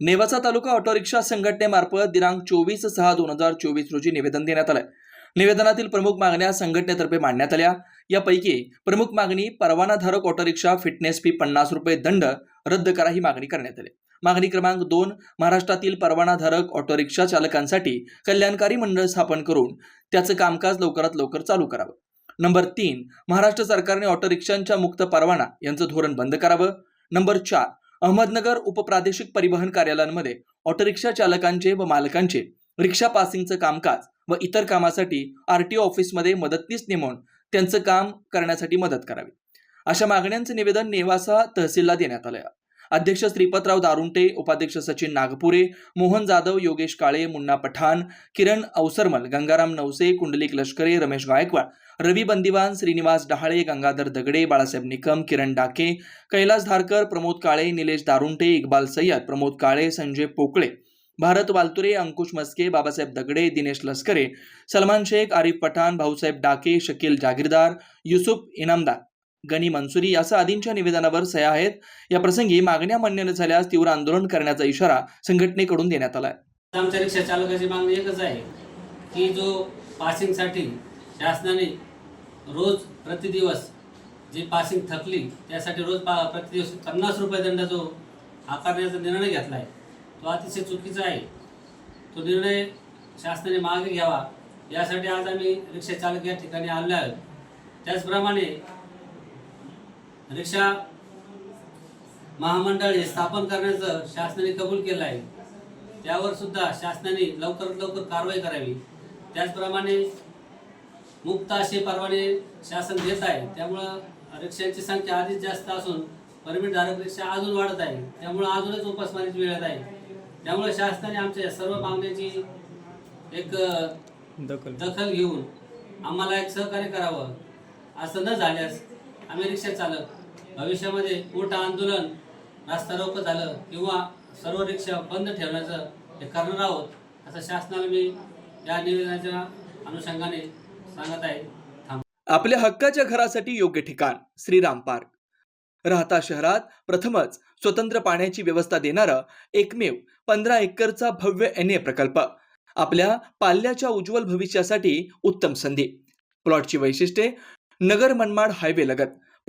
नेवासा तालुका auto rickshaw संघटनेमार्फत दिनांक चोवीस सहा दोन हजार चोवीस रोजी निवेदन देण्यात आलं निवेदनातील प्रमुख मागण्या संघटनेतर्फे मांडण्यात आल्या. यापैकी प्रमुख मागणी परवानाधारक ऑटो रिक्षा फिटनेस फी पन्नास रुपये दंड रद्द करा ही मागणी करण्यात आली. मागणी क्रमांक दोन महाराष्ट्रातील परवानाधारक ऑटो रिक्षा चालकांसाठी कल्याणकारी मंडळ स्थापन करून त्याचं कामकाज लवकरात लवकर चालू करावं. नंबर तीन महाराष्ट्र सरकारने ऑटो रिक्षांच्या मुक्त परवाना यांचं धोरण बंद करावं. नंबर चार अहमदनगर उपप्रादेशिक परिवहन कार्यालयांमध्ये ऑटोरिक्षा चालकांचे व मालकांचे रिक्षा पासिंगचं कामकाज व इतर कामासाठी आर टी ओ ऑफिसमध्ये मदतनीस नेमून त्यांचं काम करण्यासाठी मदत करावी. अशा मागण्यांचं निवेदन नेवासा तहसीलला देण्यात आलं अध्यक्ष श्रीपतराव दारुंटे उपाध्यक्ष सचिन नागपुरे मोहन जाधव योगेश काळे मुन्ना पठाण किरण अवसरमल गंगाराम नवसे कुंडलिक लष्करे रमेश गायकवाड रवी बंदिवान श्रीनिवास डहाळे गंगाधर दगडे बाळासाहेब निकम किरण डाके कैलास धारकर प्रमोद काळे निलेश दारुंटे इक्बाल सय्यद प्रमोद काळे संजय पोकळे भारत वालतुरे अंकुश मस्के बाबासाहेब दगडे दिनेश लष्करे सलमान शेख आरिफ पठाण भाऊसाहेब डाके शकील जागीरदार युसुफ इनामदार. गनी मंसुरी असं आदींच्या निवेदनावर सह्या आहेत. या प्रसंगी मागण्या मान्य न झाल्यास तीव्र आंदोलन करण्याचा इशारा संघटनेकडून देण्यात आला आमच्या रिक्षा चालकाची मागणी एकच आहे की जो पासिंगसाठी शासनाने रोज प्रतिदिवस जी पासिंग थकली त्यासाठी रोज पा प्रतिदिवस पन्नास रुपये दंड जो आकारण्याचा निर्णय घेतला आहे तो अतिशय चुकीचा आहे. तो निर्णय शासनाने मागे घ्यावा. यासाठी आज आम्ही रिक्षा चालक या ठिकाणी आलो आहोत. त्याचप्रमाणे रिक्षा महामंडळ हे स्थापन करण्याचं शासनाने कबूल केलं आहे. त्यावर सुद्धा शासनाने लवकरात लवकर कारवाई करावी. त्याचप्रमाणे मुक्त असे परवाने शासन देत आहे. त्यामुळं रिक्षांची संख्या आधीच जास्त असून परमिटधारक रिक्षा अजून वाढत आहे. त्यामुळं अजूनच उपासमारीची वेळ येत आहे. त्यामुळे शासनाने आमच्या सर्व मागण्याची एक अ, दखल घेऊन आम्हाला एक सहकार्य करावं. असं न झाल्यास आम्ही रिक्षा चालक भविष्यामध्ये मोठं आंदोलन रास्ता रोक झालं किंवा सर्व रिक्षा बंद ठेवण्याचं हे करणार आहोत असं शासनाला मी या निवेदनाच्या अनुषंगाने सांगत आहे. आपल्या हक्काच्या घरासाठी योग्य ठिकाण श्रीराम पार्क. राहता शहरात प्रथमच स्वतंत्र पाण्याची व्यवस्था देणारा एकमेव पंधरा एकरचा भव्य एन ए प्रकल्प. आपल्या पाल्याच्या उज्ज्वल भविष्यासाठी उत्तम संधी. प्लॉटची वैशिष्ट्ये नगर मनमाड हायवे लगत.